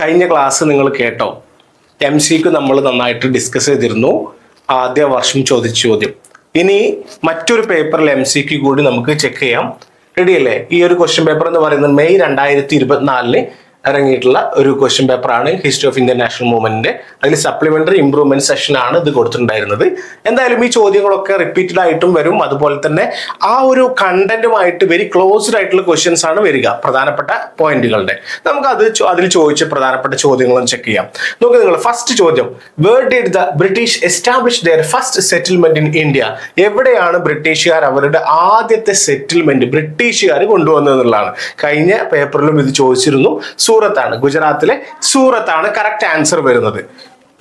കഴിഞ്ഞ ക്ലാസ് നിങ്ങൾ കേട്ടോ. എം സിക്ക് നമ്മൾ നന്നായിട്ട് ഡിസ്കസ് ചെയ്തിരുന്നു. ആദ്യ വർഷം ചോദിച്ച ചോദ്യം. ഇനി മറ്റൊരു പേപ്പറിൽ എം സിക്ക് കൂടി നമുക്ക് ചെക്ക് ചെയ്യാം. റെഡിയല്ലേ ഈ ഒരു ക്വസ്റ്റ്യൻ പേപ്പർ എന്ന് പറയുന്നത് മെയ് രണ്ടായിരത്തി ഇരുപത്തിനാലിന് ഇറങ്ങിയിട്ടുള്ള ഒരു ക്വസ്റ്റ്യൻ പേപ്പറാണ് ഹിസ്റ്ററി ഓഫ് ഇന്ത്യൻ നാഷണൽ മൂവ്മെന്റിന്റെ അതിൽ സപ്ലിമെന്ററി ഇംപ്രൂവ്മെന്റ് ആണ് ഇത് കൊടുത്തിട്ടുണ്ടായിരുന്നത്. എന്തായാലും ഈ ചോദ്യങ്ങളൊക്കെ റിപ്പീറ്റഡ് ആയിട്ടും വരും. അതുപോലെ തന്നെ ആ ഒരു കണ്ടന്റുമായിട്ട് വെരി ക്ലോസ്ഡ് ആയിട്ടുള്ള ക്വസ്റ്റ്യൻസ് ആണ് വരിക പ്രധാനപ്പെട്ട പോയിന്റുകളുടെ നമുക്ക് അത് അതിൽ ചോദിച്ച പ്രധാനപ്പെട്ട ചോദ്യങ്ങളും ചെക്ക് ചെയ്യാം. നോക്കുക നിങ്ങൾ ഫസ്റ്റ് ചോദ്യം. Where did the British establish their first settlement in India എവിടെയാണ് ബ്രിട്ടീഷുകാർ അവരുടെ ആദ്യത്തെ സെറ്റിൽമെന്റ് ബ്രിട്ടീഷുകാർ കൊണ്ടുവന്നത് എന്നുള്ളതാണ് കഴിഞ്ഞ പേപ്പറിലും ഇത് ചോദിച്ചിരുന്നു. സൂറത്താണ് ഗുജറാത്തിലെ സൂറത്താണ് കറക്റ്റ് ആൻസർ വരുന്നത്.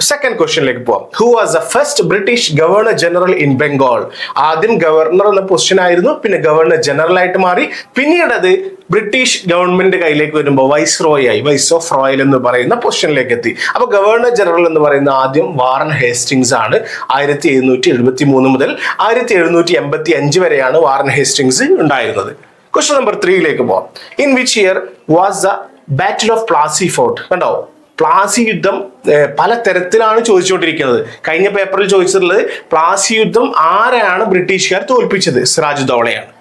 സെക്കൻഡ് ക്വസ്റ്റ്യനിലേക്ക് പോവാം. Who was the first British governor general in Bengal ആദ്യം ഗവർണർ എന്ന പൊസിഷൻ ആയിരുന്നു പിന്നെ ഗവർണർ ജനറൽ ആയിട്ട് മാറി. പിന്നീട് അത് ബ്രിട്ടീഷ് ഗവൺമെന്റ് കയ്യിലേക്ക് വരുമ്പോൾ വൈസ് റോയ് ആയി വൈസ് ഓഫ് റോയൽ എന്ന് പറയുന്ന പൊസിഷനിലേക്ക് എത്തി. അപ്പൊ ഗവർണർ ജനറൽ എന്ന് പറയുന്ന ആദ്യം വാറൻ ഹേസ്റ്റിങ്സ് ആണ്. ആയിരത്തി എഴുന്നൂറ്റി എഴുപത്തി മൂന്ന് മുതൽ ആയിരത്തി എഴുന്നൂറ്റി എൺപത്തി അഞ്ച് വരെയാണ് വാറൻ ഹേസ്റ്റിങ്സ് ഉണ്ടായിരുന്നത്. ക്വസ്റ്റ്യൻ നമ്പർ ത്രീയിലേക്ക് പോവാം. In which year was the battle of Plassey fought കണ്ടോ? പ്ലാസി യുദ്ധം പല തരത്തിലാണ് ചോദിച്ചുകൊണ്ടിരിക്കുന്നത്. കഴിഞ്ഞ പേപ്പറിൽ ചോദിച്ചിട്ടുള്ളത് പ്ലാസി യുദ്ധം ആരെയാണ് ബ്രിട്ടീഷുകാർ തോൽപ്പിച്ചത്? സിറാജ് ദൗളയാണ്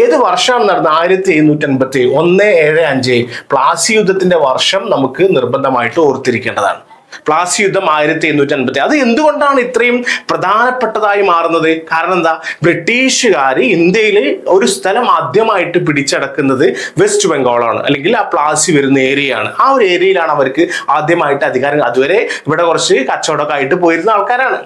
ഏത് വർഷമാണ് നടന്നത് ആയിരത്തി എഴുന്നൂറ്റി അൻപത്തി ഒന്ന് ഏഴ് അഞ്ച്. പ്ലാസി യുദ്ധത്തിന്റെ വർഷം നമുക്ക് നിർബന്ധമായിട്ട് ഓർത്തിരിക്കേണ്ടതാണ്. പ്ലാസി യുദ്ധം ആയിരത്തി എണ്ണൂറ്റി അൻപത്തി അത് എന്തുകൊണ്ടാണ് ഇത്രയും പ്രധാനപ്പെട്ടതായി മാറുന്നത്? കാരണം എന്താ? ബ്രിട്ടീഷുകാർ ഇന്ത്യയിൽ ഒരു സ്ഥലം ആദ്യമായിട്ട് പിടിച്ചടക്കുന്നത് വെസ്റ്റ് ബംഗാളാണ്. അല്ലെങ്കിൽ ആ പ്ലാസി വരുന്ന ഏരിയയാണ്. ആ ഒരു ഏരിയയിലാണ് അവർക്ക് ആദ്യമായിട്ട് അധികാരം. അതുവരെ ഇവിടെ കുറച്ച് കച്ചവടമൊക്കെ ആയിട്ട് പോയിരുന്ന ആൾക്കാരാണ്.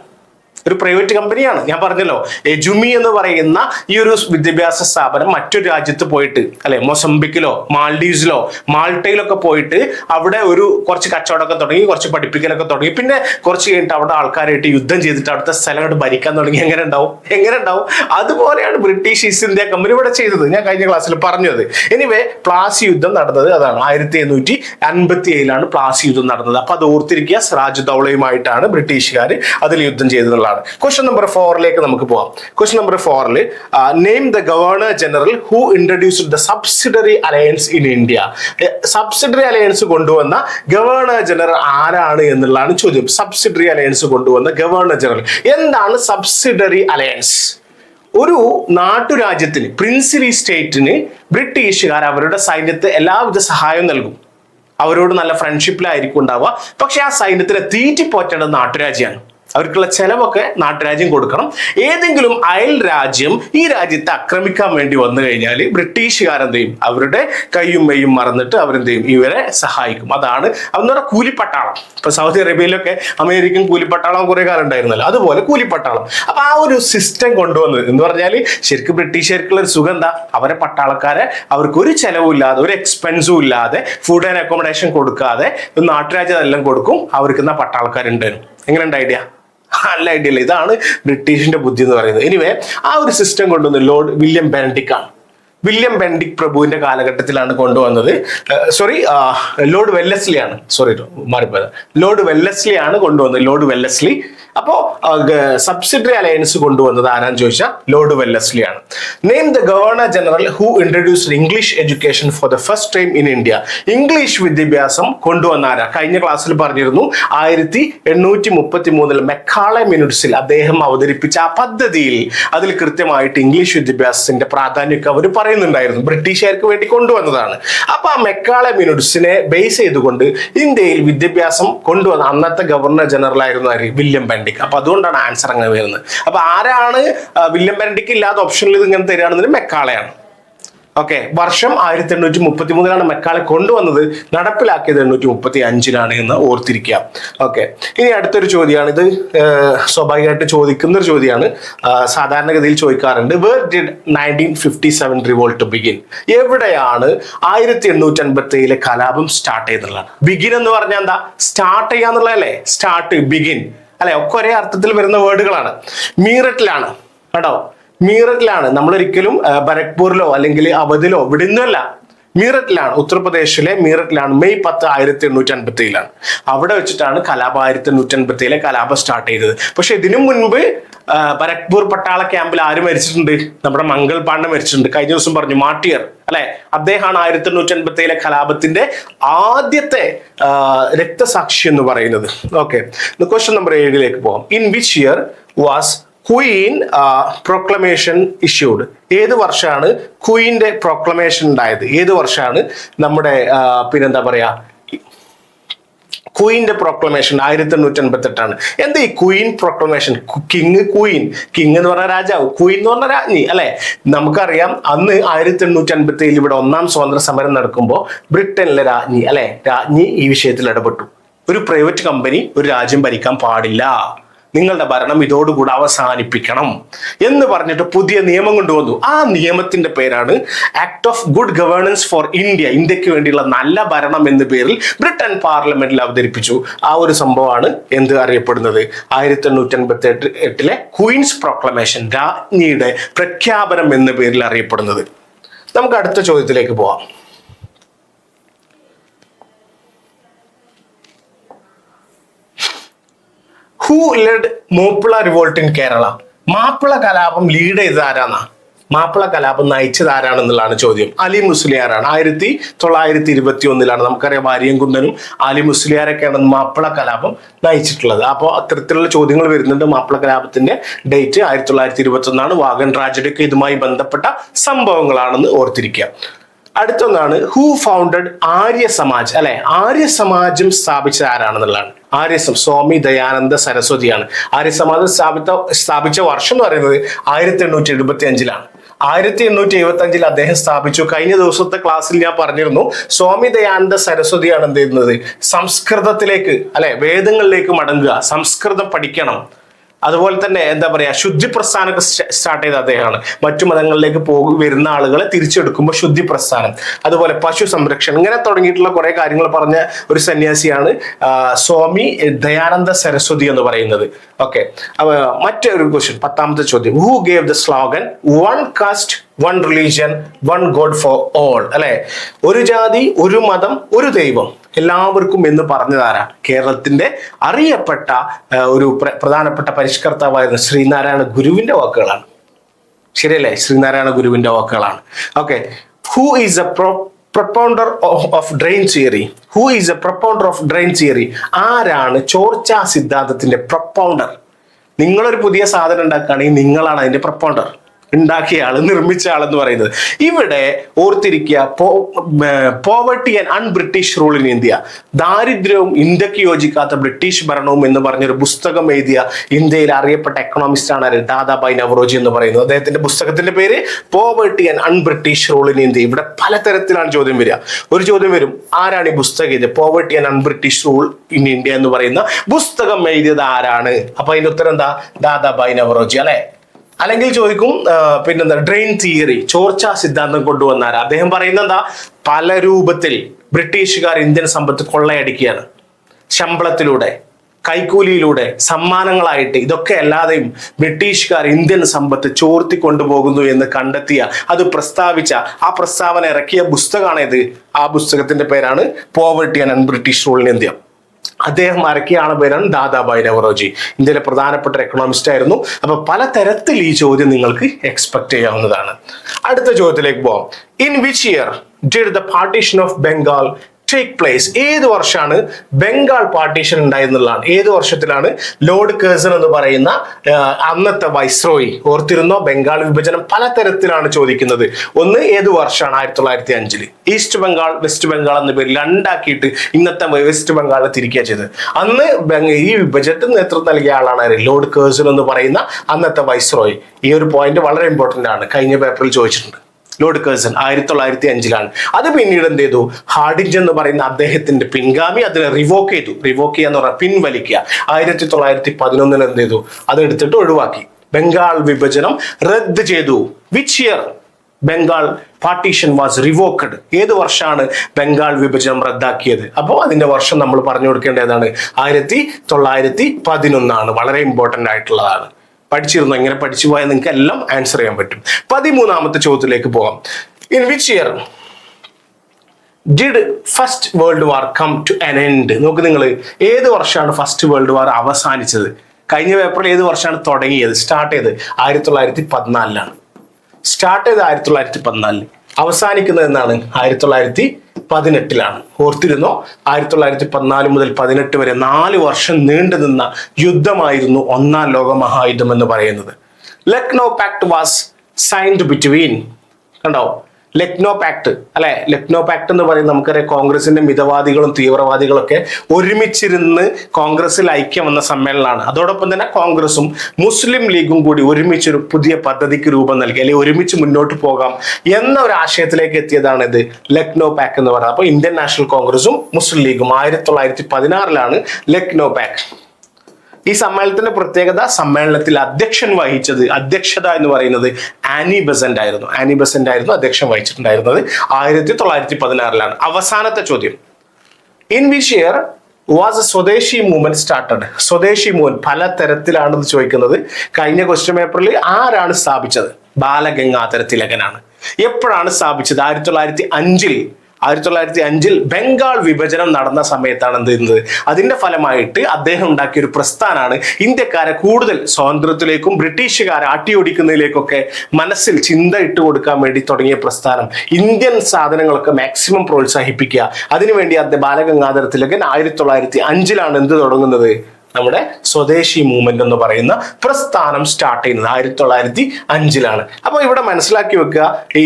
ഒരു പ്രൈവറ്റ് കമ്പനിയാണ് ഞാൻ പറഞ്ഞല്ലോ എജുമി എന്ന് പറയുന്ന ഈ ഒരു വിദ്യാഭ്യാസ സ്ഥാപനം മറ്റൊരു രാജ്യത്ത് പോയിട്ട് അല്ലെ മൊസംബിക്കിലോ മാൾഡീവ്സിലോ മാൾട്ടയിലൊക്കെ പോയിട്ട് അവിടെ ഒരു കുറച്ച് കച്ചവടമൊക്കെ തുടങ്ങി കുറച്ച് പഠിപ്പിക്കലൊക്കെ തുടങ്ങി. പിന്നെ കുറച്ച് കഴിഞ്ഞിട്ട് അവിടെ ആൾക്കാരായിട്ട് യുദ്ധം ചെയ്തിട്ട് അവിടുത്തെ സ്ഥലം അങ്ങോട്ട് ഭരിക്കാൻ തുടങ്ങി. എങ്ങനെ ഉണ്ടാവും? എങ്ങനെ ഉണ്ടാവും? അതുപോലെയാണ് ബ്രിട്ടീഷ് ഈസ്റ്റ് ഇന്ത്യ കമ്പനി ഇവിടെ ചെയ്തത്. ഞാൻ കഴിഞ്ഞ ക്ലാസ്സിൽ പറഞ്ഞത്. എനിവേ പ്ലാസി യുദ്ധം നടന്നത് അതാണ്. ആയിരത്തി എണ്ണൂറ്റി അൻപത്തി ഏഴിലാണ് പ്ലാസി യുദ്ധം നടന്നത്. അപ്പൊ അത് ഓർത്തിരിക്കുക സിറാജ് ദൗളയുമായിട്ടാണ് ബ്രിട്ടീഷുകാർ അതിൽ യുദ്ധം ചെയ്തതെന്നുള്ളതാണ്. ക്വസ്റ്റ്യൻ നമ്പർ ഫോറിലേക്ക് നമുക്ക് പോവാം. ക്വസ്റ്റ്യൻ നമ്പർ ഫോറിൽ name the governor general who introduced the subsidiary alliance in India subsidiary alliance കൊണ്ടുവന്ന ഗവർണർ ജനറൽ ആരാണ് എന്നുള്ളതാണ് ചോദ്യം. സബ്സിഡറി അലയൻസ് കൊണ്ടുവന്ന ഗവർണർ ജനറൽ എന്താണ് സബ്സിഡറി അലയൻസ് ഒരു നാട്ടുരാജ്യത്തിന് പ്രിൻസിലി സ്റ്റേറ്റിന് ബ്രിട്ടീഷുകാർ അവരുടെ സൈന്യത്തെ എല്ലാവിധ സഹായവും നൽകും. അവരോട് നല്ല ഫ്രണ്ട്ഷിപ്പിലായിരിക്കും ഉണ്ടാവുക. പക്ഷെ ആ സൈന്യത്തിനെ തീറ്റിപ്പോറ്റേണ്ടത് നാട്ടുരാജ്യമാണ് അവർക്കുള്ള ചെലവൊക്കെ നാട്ടുരാജ്യം കൊടുക്കണം. ഏതെങ്കിലും അയൽ രാജ്യം ഈ രാജ്യത്തെ ആക്രമിക്കാൻ വേണ്ടി വന്നു കഴിഞ്ഞാൽ ബ്രിട്ടീഷുകാരെന്ത് ചെയ്യും? അവരുടെ കയ്യും മെയ്യും മറന്നിട്ട് അവരെന്ത് ചെയ്യും ഇവരെ സഹായിക്കും. അതാണ് അവരുടെ കൂലിപ്പട്ടാളം. ഇപ്പൊ സൗദി അറേബ്യയിലൊക്കെ അമേരിക്കൻ കൂലിപ്പട്ടാളം കുറെ കാലം ഉണ്ടായിരുന്നല്ലോ. അതുപോലെ കൂലിപ്പട്ടാളം. അപ്പൊ ആ ഒരു സിസ്റ്റം കൊണ്ടുവന്നത് എന്ന് പറഞ്ഞാൽ ശരിക്കും ബ്രിട്ടീഷുകാർക്കുള്ള ഒരു സുഖം എന്താ? അവരെ പട്ടാളക്കാരെ അവർക്ക് ഒരു ചെലവും ഇല്ലാതെ ഒരു എക്സ്പെൻസും ഇല്ലാതെ ഫുഡ് ആൻഡ് അക്കോമഡേഷൻ കൊടുക്കാതെ നാട്ടുരാജ്യം അതെല്ലാം കൊടുക്കും. അവർക്ക് എന്നാ പട്ടാളക്കാരുണ്ടായിരുന്നു. എങ്ങനെയുണ്ട് ഐഡിയ നല്ല ഐഡിയ അല്ല ഇതാണ് ബ്രിട്ടീഷിന്റെ ബുദ്ധി എന്ന് പറയുന്നത്. എനിവേ ആ ഒരു സിസ്റ്റം കൊണ്ടുവന്ന് ലോർഡ് വില്യം ബെനഡിക് ആണ്. വില്യം ബെൻഡിക് പ്രഭുവിന്റെ കാലഘട്ടത്തിലാണ് കൊണ്ടുവന്നത്. സോറി ലോർഡ് വെല്ലസ്ലി ആണ്. സോറി മാറിപ്പോയത്. ലോർഡ് വെല്ലസ്ലി ആണ് കൊണ്ടുവന്നത്. ലോർഡ് വെല്ലസ്ലി അപ്പോ സബ്സിഡറി അലയൻസ് കൊണ്ടുവന്നത് ആരാന്ന് ചോദിച്ചാൽ ലോർഡ് വെല്ലസ്ലി ആണ്. Name the governor general who introduced English education for the first time in India English വിദ്യാഭ്യാസം കൊണ്ടുവന്ന ആരാ? കഴിഞ്ഞ ക്ലാസ്സിൽ പറഞ്ഞിരുന്നു ആയിരത്തി എണ്ണൂറ്റി മുപ്പത്തി മൂന്നിൽ മെക്കാളെ മിനിറ്റ്സിൽ അദ്ദേഹം അവതരിപ്പിച്ച ആ പദ്ധതിയിൽ അതിൽ കൃത്യമായിട്ട് ഇംഗ്ലീഷ് വിദ്യാഭ്യാസത്തിന്റെ പ്രാധാന്യമൊക്കെ അവർ പറയുന്നുണ്ടായിരുന്നു. ബ്രിട്ടീഷുകാർക്ക് വേണ്ടി കൊണ്ടുവന്നതാണ്. അപ്പൊ ആ മെക്കാളെ മിനിറ്റ്സിനെ ബേസ് ചെയ്തുകൊണ്ട് ഇന്ത്യയിൽ വിദ്യാഭ്യാസം കൊണ്ടുവന്ന അന്നത്തെ ഗവർണർ ജനറൽ ആയിരുന്നു വില്യം വില്യം ബെൻഡിക് അപ്പൊ അതുകൊണ്ടാണ് ആൻസർ അങ്ങനെ വരുന്നത്. അപ്പൊ ആരാണ് വില്യം ബെൻഡിക് ഇല്ലാത്ത ഓപ്ഷനിൽ ഇത് ഇങ്ങനെ തരികയാണെന്നൊരു മെക്കാളയാണ്. ഓക്കെ വർഷം ആയിരത്തി എണ്ണൂറ്റി മുപ്പത്തി മൂന്നിലാണ് മെക്കാളെ കൊണ്ടുവന്നത്. നടപ്പിലാക്കിയത് എണ്ണൂറ്റി മുപ്പത്തി അഞ്ചിലാണ് എന്ന് ഓർത്തിരിക്കുക. ഓക്കെ ഇനി അടുത്തൊരു ചോദ്യമാണ് ഇത് സ്വാഭാവികമായിട്ട് ചോദിക്കുന്ന ഒരു ചോദ്യമാണ് സാധാരണഗതിയിൽ ചോദിക്കാറുണ്ട്. Where did nineteen fifty seven revolt begin എവിടെയാണ് ആയിരത്തി എണ്ണൂറ്റി അൻപത്തി ഏഴിലെ കലാപം സ്റ്റാർട്ട് ചെയ്തുള്ളതാണ് ബിഗിൻ എന്ന് പറഞ്ഞാൽ എന്താ? സ്റ്റാർട്ട് ചെയ്യാന്നുള്ളതല്ലേ സ്റ്റാർട്ട് ബിഗിൻ അല്ലെ ഒക്കെ ഒരേ അർത്ഥത്തിൽ വരുന്ന വേർഡുകളാണ്. മീററ്റിലാണ് കേട്ടോ മീററ്റിലാണ്. നമ്മൾ ഒരിക്കലും ബരക്പൂരിലോ അല്ലെങ്കിൽ അവധിലോ ഇവിടെ നിന്നല്ല മീററ്റിലാണ് ഉത്തർപ്രദേശിലെ മീററ്റിലാണ് മെയ് പത്ത് ആയിരത്തി എണ്ണൂറ്റി അൻപത്തി ഏഴിലാണ് അവിടെ വെച്ചിട്ടാണ് കലാപ ആയിരത്തി എണ്ണൂറ്റി അൻപത്തി ഏഴിലെ കലാപം സ്റ്റാർട്ട് ചെയ്തത്. പക്ഷെ ഇതിനു മുൻപ് ബരക്പൂർ പട്ടാള ക്യാമ്പിൽ ആര് മരിച്ചിട്ടുണ്ട്? നമ്മുടെ മംഗൾ പാണ്ഡെ മരിച്ചിട്ടുണ്ട്. കഴിഞ്ഞ ദിവസം പറഞ്ഞു മാട്ടിയർ. അല്ലെ? അദ്ദേഹമാണ് ആയിരത്തി എണ്ണൂറ്റി അൻപത്തി ഏഴിലെ കലാപത്തിന്റെ ആദ്യത്തെ രക്തസാക്ഷി എന്ന് പറയുന്നത്. ഓക്കെ ക്വസ്റ്റ്യൻ നമ്പർ ഏഴിലേക്ക് പോകാം in which year was queen proclamation issued ഏത് വർഷമാണ് ക്വീന്റെ പ്രൊക്ലമേഷൻ ഉണ്ടായത്? ഏത് വർഷമാണ് നമ്മുടെ പിന്നെന്താ പറയാ ക്വീന്റെ പ്രൊക്ലമേഷൻ ആയിരത്തി എണ്ണൂറ്റി എൺപത്തെട്ടാണ് എന്താ ഈ queen proclamation king queen king എന്ന് പറഞ്ഞ രാജാവ്. ക്വീൻ എന്ന് പറഞ്ഞ രാജ്ഞി അല്ലെ? നമുക്കറിയാം അന്ന് ആയിരത്തി എണ്ണൂറ്റി അൻപത്തി ഏഴിൽ ഇവിടെ ഒന്നാം സ്വാതന്ത്ര്യ സമരം നടക്കുമ്പോൾ ബ്രിട്ടനിലെ രാജ്ഞി അല്ലെ? രാജ്ഞി ഈ വിഷയത്തിൽ ഇടപെട്ടു. ഒരു പ്രൈവറ്റ് കമ്പനി ഒരു രാജ്യം ഭരിക്കാൻ പാടില്ല. നിങ്ങളുടെ ഭരണം ഇതോടുകൂടി അവസാനിപ്പിക്കണം എന്ന് പറഞ്ഞിട്ട് പുതിയ നിയമം കൊണ്ടുവന്നു. ആ നിയമത്തിന്റെ പേരാണ് act of good governance for India ഇന്ത്യയ്ക്ക് വേണ്ടിയുള്ള നല്ല ഭരണം എന്ന പേരിൽ ബ്രിട്ടൻ പാർലമെന്റിൽ അവതരിപ്പിച്ചു. ആ ഒരു സംഭവമാണ് എന്ത് അറിയപ്പെടുന്നത്? ആയിരത്തി എണ്ണൂറ്റി അൻപത്തി എട്ട് എട്ടിലെ ക്വീൻസ് പ്രൊക്ലമേഷൻ രാജ്ഞിയുടെ പ്രഖ്യാപനം എന്ന പേരിൽ അറിയപ്പെടുന്നത്. നമുക്ക് അടുത്ത ചോദ്യത്തിലേക്ക് പോവാം. Who led Moplah revolt in Kerala Mappila കലാപം ലീഡ് ചെയ്തത് ആരാന്നാ? മാപ്പിള കലാപം നയിച്ചത് ആരാണെന്നുള്ളതാണ് ചോദ്യം. അലി മുസ്ലിയാറാണ് ആയിരത്തി തൊള്ളായിരത്തി ഇരുപത്തി ഒന്നിലാണ് നമുക്കറിയാം വാര്യംകുന്നനും അലി മുസ്ലിയാരൊക്കെയാണ് മാപ്പിള കലാപം നയിച്ചിട്ടുള്ളത്. അപ്പോൾ അത്തരത്തിലുള്ള ചോദ്യങ്ങൾ വരുന്നുണ്ട് മാപ്പിള കലാപത്തിന്റെ ഡേറ്റ് ആയിരത്തി തൊള്ളായിരത്തി ഇരുപത്തി ഒന്നാണ് വാഗൻ ട്രാജഡിക്ക് ഇതുമായി ബന്ധപ്പെട്ട സംഭവങ്ങളാണെന്ന് ഓർത്തിരിക്കുക. അടുത്തൊന്നാണ് ഹു ഫൗണ്ടഡ് ആര്യ സമാജ്? അല്ലെ? ആര്യ സമാജം സ്ഥാപിച്ചത് ആരാണെന്നുള്ളതാണ്. ആര്യ സം- സ്വാമി ദയാനന്ദ സരസ്വതിയാണ്. ആര്യ സമാജം സ്ഥാപിത സ്ഥാപിച്ച വർഷം എന്ന് പറയുന്നത് ആയിരത്തി എണ്ണൂറ്റി എഴുപത്തി അഞ്ചിലാണ് ആയിരത്തി എണ്ണൂറ്റി എഴുപത്തി അഞ്ചിൽ അദ്ദേഹം സ്ഥാപിച്ചു. കഴിഞ്ഞ ദിവസത്തെ ക്ലാസ്സിൽ ഞാൻ പറഞ്ഞിരുന്നു സ്വാമി ദയാനന്ദ സരസ്വതിയാണ് എന്ത് ചെയ്യുന്നത്? സംസ്കൃതത്തിലേക്ക് അല്ലെ? വേദങ്ങളിലേക്ക് മടങ്ങുക സംസ്കൃതം പഠിക്കണം. അതുപോലെ തന്നെ എന്താ പറയാ ശുദ്ധി പ്രസ്ഥാനമൊക്കെ സ്റ്റാർട്ട് ചെയ്ത അദ്ദേഹമാണ്. മറ്റു മതങ്ങളിലേക്ക് പോകും വരുന്ന ആളുകളെ തിരിച്ചെടുക്കുമ്പോൾ ശുദ്ധി പ്രസ്ഥാനം അതുപോലെ പശു സംരക്ഷണം. ഇങ്ങനെ തുടങ്ങിയിട്ടുള്ള കുറെ കാര്യങ്ങൾ പറഞ്ഞ ഒരു സന്യാസിയാണ് സ്വാമി ദയാനന്ദ സരസ്വതി എന്ന് പറയുന്നത്. ഓക്കെ. മറ്റൊരു ക്വസ്റ്റ്യൻ പത്താമത്തെ ചോദ്യം. Who gave the slogan one caste one religion one god for all അല്ലെ? ഒരു ജാതി ഒരു മതം ഒരു ദൈവം. എല്ലാവർക്കും എന്ന് പറഞ്ഞതാരാണ് കേരളത്തിന്റെ അറിയപ്പെട്ട ഒരു പ്ര- പ്രധാനപ്പെട്ട പരിഷ്കർത്താവായിരുന്ന ശ്രീനാരായണ ഗുരുവിന്റെ വാക്കുകളാണ്. ശരിയല്ലേ? ശ്രീനാരായണ ഗുരുവിന്റെ വാക്കുകളാണ്. Okay who is a pro propounder of drain theory who is a propounder of drain theory ആരാണ് ചോർച്ച സിദ്ധാന്തത്തിന്റെ പ്രൊപ്പൗണ്ടർ നിങ്ങളൊരു പുതിയ സാധനം ഉണ്ടാക്കുകയാണെങ്കിൽ നിങ്ങളാണ് അതിന്റെ പ്രൊപ്പൗണ്ടർ ഉണ്ടാക്കിയ ആൾ നിർമ്മിച്ച ആളെന്ന് പറയുന്നത്. ഇവിടെ ഓർത്തിരിക്കുക poverty and un British rule in India ദാരിദ്ര്യവും ഇന്ത്യയ്ക്ക് യോജിക്കാത്ത ബ്രിട്ടീഷ് ഭരണവും എന്ന് പറഞ്ഞൊരു പുസ്തകം എഴുതിയ ഇന്ത്യയിൽ അറിയപ്പെട്ട എക്കണോമിസ്റ്റ് ആണ്? ദാദാബായ് നവറോജി എന്ന് പറയുന്നത്. അദ്ദേഹത്തിന്റെ പുസ്തകത്തിന്റെ പേര് poverty and un British rule in India ഇവിടെ പലതരത്തിലാണ് ചോദ്യം വരിക. ഒരു ചോദ്യം വരും ആരാണ് ഈ പുസ്തകം എഴുതിയത്? Poverty and un British rule in India എന്ന് പറയുന്ന പുസ്തകം എഴുതിയത് ആരാണ്? അപ്പൊ അതിന്റെ ഉത്തരം എന്താ? ദാദാബായ് നവറോജി അല്ലെ? അല്ലെങ്കിൽ ചോദിക്കും പിന്നെന്താ ഡ്രെയിൻ തിയറി ചോർച്ച സിദ്ധാന്തം കൊണ്ടുവന്നാര അദ്ദേഹം പറയുന്നത് എന്താ? പല രൂപത്തിൽ ബ്രിട്ടീഷുകാർ ഇന്ത്യൻ സമ്പത്ത് കൊള്ളയടിക്കുകയാണ്. ശമ്പളത്തിലൂടെ കൈക്കൂലിയിലൂടെ സമ്മാനങ്ങളായിട്ട് ഇതൊക്കെ അല്ലാതെയും ബ്രിട്ടീഷുകാർ ഇന്ത്യൻ സമ്പത്ത് ചോർത്തി കൊണ്ടുപോകുന്നു എന്ന് കണ്ടെത്തിയ അത് പ്രസ്താവിച്ച ആ പ്രസ്താവന ഇറക്കിയ പുസ്തകമാണേത്. ആ പുസ്തകത്തിന്റെ പേരാണ് poverty and British rule India അദ്ദേഹം ആളെ പേരാണ് ദാദാബായ് നവറോജി ഇന്ത്യയിലെ പ്രധാനപ്പെട്ട എക്കണോമിസ്റ്റ് ആയിരുന്നു. അപ്പൊ പലതരത്തിൽ ഈ ചോദ്യം നിങ്ങൾക്ക് എക്സ്പെക്ട് ചെയ്യാവുന്നതാണ്. അടുത്ത ചോദ്യത്തിലേക്ക് പോവാം. In which year did the partition of Bengal take place ഏത് വർഷമാണ് ബംഗാൾ പാർട്ടീഷൻ ഉണ്ടായെന്നുള്ളതാണ് ഏത് വർഷത്തിലാണ് ലോർഡ് കേഴ്സൺ എന്ന് പറയുന്ന അന്നത്തെ വൈസ്രോയി ഓർത്തിരുന്നോ? ബംഗാൾ വിഭജനം പലതരത്തിലാണ് ചോദിക്കുന്നത്. ഒന്ന് ഏത് വർഷമാണ് ആയിരത്തി തൊള്ളായിരത്തി അഞ്ചിൽ ഈസ്റ്റ് ബംഗാൾ വെസ്റ്റ് ബംഗാൾ എന്ന പേരിൽ രണ്ടാക്കിയിട്ട് ഇന്നത്തെ വെസ്റ്റ് ബംഗാൾ തിരിക്കുക ചെയ്തത്. അന്ന് ഈ വിഭജനത്തിന് നേതൃത്വം നൽകിയ ആളാണ് ലോർഡ് കേഴ്സൺ എന്ന് പറയുന്ന അന്നത്തെ വൈസ്രോയി ഈ ഒരു പോയിന്റ് വളരെ ഇമ്പോർട്ടന്റ് ആണ്. കഴിഞ്ഞ പേപ്പറിൽ ചോദിച്ചിട്ടുണ്ട്. ലോർഡ് കേഴ്സൺ ആയിരത്തി തൊള്ളായിരത്തി അഞ്ചിലാണ് അത് പിന്നീട് എന്ത് ചെയ്തു? ഹാർഡിഞ്ച് എന്ന് പറയുന്ന അദ്ദേഹത്തിന്റെ പിൻഗാമി അതിനെ റിവോക്ക് ചെയ്തു. റിവോക്ക് ചെയ്യാന്ന് പറഞ്ഞാൽ പിൻവലിക്കുക. ആയിരത്തി തൊള്ളായിരത്തി പതിനൊന്നിൽ എന്ത് ചെയ്തു? അതെടുത്തിട്ട് ഒഴിവാക്കി. ബംഗാൾ വിഭജനം റദ്ദ് ചെയ്തു. Which year Bengal partition was revoked ഏത് വർഷമാണ് ബംഗാൾ വിഭജനം റദ്ദാക്കിയത്? അപ്പോൾ അതിന്റെ വർഷം നമ്മൾ പറഞ്ഞു കൊടുക്കേണ്ടതാണ് ആയിരത്തി തൊള്ളായിരത്തി പതിനൊന്നാണ് വളരെ ഇമ്പോർട്ടന്റ് ആയിട്ടുള്ളതാണ്. പഠിച്ചിരുന്നു എങ്ങനെ പഠിച്ചു പോയാൽ നിങ്ങൾക്ക് എല്ലാം ആൻസർ ചെയ്യാൻ പറ്റും. പതിമൂന്നാമത്തെ ചോദ്യത്തിലേക്ക് പോകാം. In which year did first world war come to en end നോക്ക് നിങ്ങൾ ഏത് വർഷമാണ് ഫസ്റ്റ് വേൾഡ് വാർ അവസാനിച്ചത്? കഴിഞ്ഞ പേപ്പറിൽ ഏത് വർഷമാണ് തുടങ്ങിയത്? സ്റ്റാർട്ട് ചെയ്ത് ആയിരത്തി തൊള്ളായിരത്തി പതിനാലിലാണ് സ്റ്റാർട്ട് ചെയ്ത് ആയിരത്തി തൊള്ളായിരത്തി പതിനാലിൽ അവസാനിക്കുന്നത് എന്നാണ്? ആയിരത്തി തൊള്ളായിരത്തി പതിനെട്ടിലാണ്. ഓർത്തിരുന്നോ? ആയിരത്തി തൊള്ളായിരത്തി പതിനാല് മുതൽ പതിനെട്ട് വരെ നാല് വർഷം നീണ്ടു നിന്ന യുദ്ധമായിരുന്നു ഒന്നാം ലോക മഹായുദ്ധം എന്ന് പറയുന്നത്. Lucknow pact was signed between കണ്ടോ? ലക്നോ പാക്ട് അല്ലെ? ലക്നോ പാക്ട് എന്ന് പറയുന്നത് നമുക്കറിയാം. കോൺഗ്രസിന്റെ മിതവാദികളും തീവ്രവാദികളൊക്കെ ഒരുമിച്ചിരുന്ന് കോൺഗ്രസിൽ ഐക്യം വന്ന സമ്മേളനമാണ്. അതോടൊപ്പം തന്നെ കോൺഗ്രസും മുസ്ലിം ലീഗും കൂടി ഒരുമിച്ചൊരു പുതിയ പദ്ധതിക്ക് രൂപം നൽകി അല്ലെങ്കിൽ ഒരുമിച്ച് മുന്നോട്ട് പോകാം എന്ന ഒരു ആശയത്തിലേക്ക് എത്തിയതാണ് ഇത് ലക്നോ പാക്ക് എന്ന് പറയുന്നത്. അപ്പോൾ ഇന്ത്യൻ നാഷണൽ കോൺഗ്രസും മുസ്ലിം ലീഗും ആയിരത്തി തൊള്ളായിരത്തി പതിനാറിലാണ് ലക്നോ പാക്ക് ഈ സമ്മേളനത്തിന്റെ പ്രത്യേകത സമ്മേളനത്തിൽ അധ്യക്ഷൻ വഹിച്ചത് അധ്യക്ഷത എന്ന് പറയുന്നത് ആനി ബസന്റ് ആയിരുന്നു. ആനി ബസന്റ് ആയിരുന്നു അധ്യക്ഷൻ വഹിച്ചിട്ടുണ്ടായിരുന്നത്. ആയിരത്തി തൊള്ളായിരത്തി പതിനാറിലാണ്. അവസാനത്തെ ചോദ്യം. In which year was a swadeshi movement started swadeshi movement പല തരത്തിലാണെന്ന് ചോദിക്കുന്നത് കഴിഞ്ഞ ക്വസ്റ്റ്യൻ പേപ്പറിൽ ആരാണ് സ്ഥാപിച്ചത്? ബാലഗംഗാധര തിലകനാണ്. എപ്പോഴാണ് സ്ഥാപിച്ചത്? ആയിരത്തി തൊള്ളായിരത്തി അഞ്ചിൽ ആയിരത്തി തൊള്ളായിരത്തി അഞ്ചിൽ ബംഗാൾ വിഭജനം നടന്ന സമയത്താണ് എന്ത് ചെയ്യുന്നത്? അതിന്റെ ഫലമായിട്ട് അദ്ദേഹം ഉണ്ടാക്കിയ ഒരു പ്രസ്ഥാനാണ് ഇന്ത്യക്കാരെ കൂടുതൽ സ്വാതന്ത്ര്യത്തിലേക്കും ബ്രിട്ടീഷുകാരെ ആട്ടിയോടിക്കുന്നതിലേക്കൊക്കെ മനസ്സിൽ ചിന്ത ഇട്ട് കൊടുക്കാൻ വേണ്ടി തുടങ്ങിയ പ്രസ്ഥാനം. ഇന്ത്യൻ സാധനങ്ങളൊക്കെ മാക്സിമം പ്രോത്സാഹിപ്പിക്കുക. അതിനുവേണ്ടി അദ്ദേഹം ബാലഗംഗാധര തിലകൻ ആയിരത്തി തൊള്ളായിരത്തി അഞ്ചിലാണ് എന്ത് തുടങ്ങുന്നത്? നമ്മുടെ സ്വദേശി മൂവ്മെന്റ് എന്ന് പറയുന്ന പ്രസ്ഥാനം സ്റ്റാർട്ട് ചെയ്യുന്നത് ആയിരത്തി തൊള്ളായിരത്തി അഞ്ചിലാണ് അപ്പൊ ഇവിടെ മനസ്സിലാക്കി വെക്കുക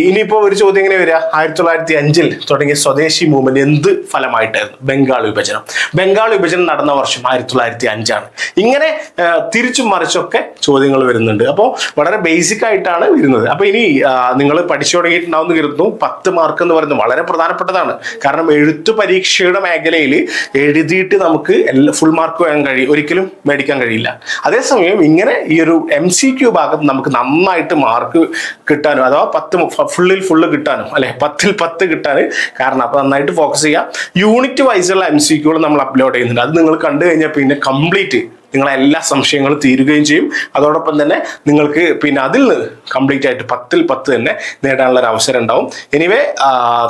ഇനിയിപ്പോ ഒരു ചോദ്യം ഇങ്ങനെ വരിക? ആയിരത്തി തൊള്ളായിരത്തി അഞ്ചിൽ തുടങ്ങിയ സ്വദേശി മൂവ്മെന്റ് എന്ത് ഫലമായിട്ടായിരുന്നു? ബംഗാൾ വിഭജനം. ബംഗാൾ വിഭജനം നടന്ന വർഷം ആയിരത്തി തൊള്ളായിരത്തി അഞ്ചാണ് ഇങ്ങനെ തിരിച്ചും മറിച്ചൊക്കെ ചോദ്യങ്ങൾ വരുന്നുണ്ട്. അപ്പോൾ വളരെ ബേസിക് ആയിട്ടാണ് വരുന്നത്. അപ്പൊ ഇനി നിങ്ങൾ പഠിച്ചു തുടങ്ങിയിട്ടുണ്ടാവും എന്ന് കരുതുന്നു. പത്ത് മാർക്ക് എന്ന് പറയുന്നത് വളരെ പ്രധാനപ്പെട്ടതാണ്. കാരണം എഴുത്തു പരീക്ഷയുടെ മേഖലയിൽ എഴുതിയിട്ട് നമുക്ക് ഫുൾ മാർക്ക് വാങ്ങാൻ കഴിയും. ഒരിക്കലും മേടിക്കാൻ കഴിയില്ല. അതേസമയം ഇങ്ങനെ ഈ ഒരു എം സി ക്യു ഭാഗം നമുക്ക് നന്നായിട്ട് മാർക്ക് കിട്ടാനും അഥവാ പത്ത് ഫുള്ളിൽ ഫുള്ള് കിട്ടാനും അല്ലെ പത്തിൽ പത്ത് കിട്ടാൻ കാരണം. അപ്പൊ നന്നായിട്ട് ഫോക്കസ് ചെയ്യാം. യൂണിറ്റ് വൈസുള്ള എം സി ക്യൂകൾ നമ്മൾ അപ്ലോഡ് ചെയ്യുന്നുണ്ട്. അത് നിങ്ങൾ കണ്ടു കഴിഞ്ഞാൽ പിന്നെ കംപ്ലീറ്റ് നിങ്ങളെ എല്ലാ സംശയങ്ങളും തീരുകയും ചെയ്യും. അതോടൊപ്പം തന്നെ നിങ്ങൾക്ക് പിന്നെ അതിൽ നിന്ന് കംപ്ലീറ്റ് ആയിട്ട് പത്തിൽ പത്ത് തന്നെ നേടാനുള്ള ഒരു അവസരം ഉണ്ടാവും. എനിവേ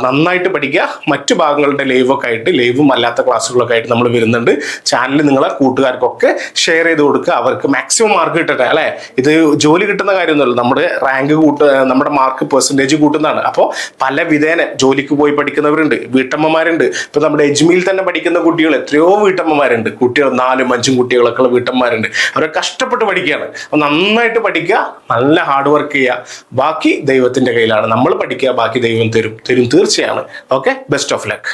നന്നായിട്ട് പഠിക്കുക. മറ്റു ഭാഗങ്ങളുടെ ലൈവൊക്കെ ആയിട്ട് ലൈവും അല്ലാത്ത ക്ലാസ്സുകളൊക്കെ ആയിട്ട് നമ്മൾ വരുന്നുണ്ട്. ചാനൽ നിങ്ങളെ കൂട്ടുകാർക്കൊക്കെ ഷെയർ ചെയ്ത് കൊടുക്കുക. അവർക്ക് മാക്സിമം മാർക്ക് കിട്ടട്ടെ അല്ലേ? ഇത് ജോലി കിട്ടുന്ന കാര്യമൊന്നുമല്ല. നമ്മുടെ റാങ്ക് കൂട്ട നമ്മുടെ മാർക്ക് പെർസെന്റേജ് കൂട്ടുന്നതാണ്. അപ്പോൾ പല വിധേന ജോലിക്ക് പോയി പഠിക്കുന്നവരുണ്ട് വീട്ടമ്മമാരുണ്ട്. ഇപ്പം നമ്മുടെ എജ്മിയിൽ തന്നെ പഠിക്കുന്ന കുട്ടികൾ എത്രയോ വീട്ടമ്മമാരുണ്ട്. കുട്ടികൾ നാലും അഞ്ചും കുട്ടികളൊക്കെ വീട്ടമ്മമാരുണ്ട് അവരെ കഷ്ടപ്പെട്ട് പഠിക്കുകയാണ്. അപ്പൊ നന്നായിട്ട് പഠിക്കുക നല്ല ഹാർഡ് വർക്ക് ചെയ്യുക. ബാക്കി ദൈവത്തിന്റെ കയ്യിലാണ്. നമ്മൾ പഠിക്കുക ബാക്കി ദൈവം തരും. തരും തീർച്ചയാണ്. Okay best of luck